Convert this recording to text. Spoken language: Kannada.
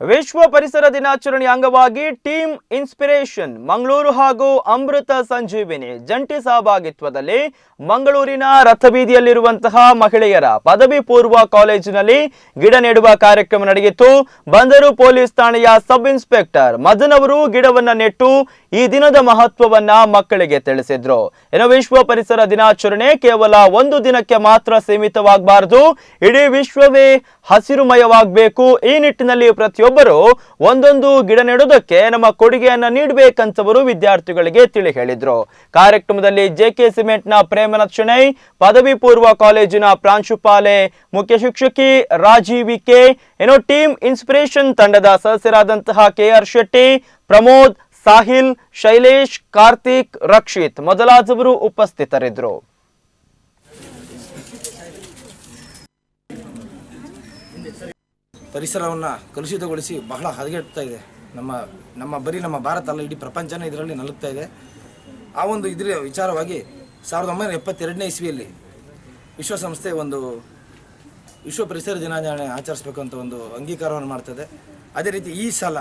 ವಿಶ್ವ ಪರಿಸರ ದಿನಾಚರಣೆ ಅಂಗವಾಗಿ ಟೀಮ್ ಇನ್ಸ್ಪಿರೇಷನ್ ಮಂಗಳೂರು ಹಾಗೂ ಅಮೃತ ಸಂಜೀವಿನಿ ಜಂಟಿ ಸಹಭಾಗಿತ್ವದಲ್ಲಿ ಮಂಗಳೂರಿನ ರಥಬೀದಿಯಲ್ಲಿರುವಂತಹ ಮಹಿಳೆಯರ ಪದವಿ ಪೂರ್ವ ಕಾಲೇಜಿನಲ್ಲಿ ಗಿಡ ನೆಡುವ ಕಾರ್ಯಕ್ರಮ ನಡೆಯಿತು. ಬಂದರು ಪೊಲೀಸ್ ಠಾಣೆಯ ಸಬ್ ಇನ್ಸ್ಪೆಕ್ಟರ್ ಮದನ್ ಅವರು ಗಿಡವನ್ನ ನೆಟ್ಟು ಈ ದಿನದ ಮಹತ್ವವನ್ನ ಮಕ್ಕಳಿಗೆ ತಿಳಿಸಿದ್ರು. ಇನ್ನು ವಿಶ್ವ ಪರಿಸರ ದಿನಾಚರಣೆ ಕೇವಲ ಒಂದು ದಿನಕ್ಕೆ ಮಾತ್ರ ಸೀಮಿತವಾಗಬಾರದು. ಇಡೀ ವಿಶ್ವವೇ ಹಸಿರುಮಯವಾಗಬೇಕು. ಈ ನಿಟ್ಟಿನಲ್ಲಿ ಪ್ರತಿಯೊಬ್ಬರು ಒಂದೊಂದು ಗಿಡ ನೆಡೋದಕ್ಕೆ ನಮ್ಮ ಕೊಡುಗೆಯನ್ನ ನೀಡಬೇಕಂತವರು ವಿದ್ಯಾರ್ಥಿಗಳಿಗೆ ತಿಳಿ ಹೇಳಿದರು. ಕಾರ್ಯಕ್ರಮದಲ್ಲಿ ಜೆಕೆ ಸಿಮೆಂಟ್ನ ಪ್ರೇಮನಾಥ್ ಶೆಣೈ, ಪದವಿ ಪೂರ್ವ ಕಾಲೇಜಿನ ಪ್ರಾಂಶುಪಾಲೆ ಮುಖ್ಯ ಶಿಕ್ಷಕಿ ರಾಜೀವಿಕೆ ಏನೋ ಟೀಮ್ ಇನ್ಸ್ಪಿರೇಷನ್ ತಂಡದ ಸದಸ್ಯರಾದಂತಹ ಕೆಆರ್ ಶೆಟ್ಟಿ, ಪ್ರಮೋದ್, ಸಾಹಿಲ್, ಶೈಲೇಶ್, ಕಾರ್ತಿಕ್, ರಕ್ಷಿತ್ ಮೊದಲಾದವರು ಉಪಸ್ಥಿತರಿದ್ದರು. ಪರಿಸರವನ್ನು ಕಲುಷಿತಗೊಳಿಸಿ ಬಹಳ ಹದಗೆಡ್ತಾ ಇದೆ. ನಮ್ಮ ನಮ್ಮ ಬರೀ ನಮ್ಮ ಭಾರತ ಅಲ್ಲ, ಇಡೀ ಪ್ರಪಂಚನೇ ಇದರಲ್ಲಿ ನಲುಗ್ತಾ ಇದೆ. ಆ ಒಂದು ಇದರ ವಿಚಾರವಾಗಿ ಸಾವಿರದ ಒಂಬೈನೂರ ಎಪ್ಪತ್ತೆರಡನೇ ಇಸ್ವಿಯಲ್ಲಿ ವಿಶ್ವಸಂಸ್ಥೆ ಒಂದು ವಿಶ್ವ ಪರಿಸರ ದಿನಾಚರಣೆ ಆಚರಿಸಬೇಕು ಅಂತ ಒಂದು ಅಂಗೀಕಾರವನ್ನು ಮಾಡ್ತದೆ. ಅದೇ ರೀತಿ ಈ ಸಲ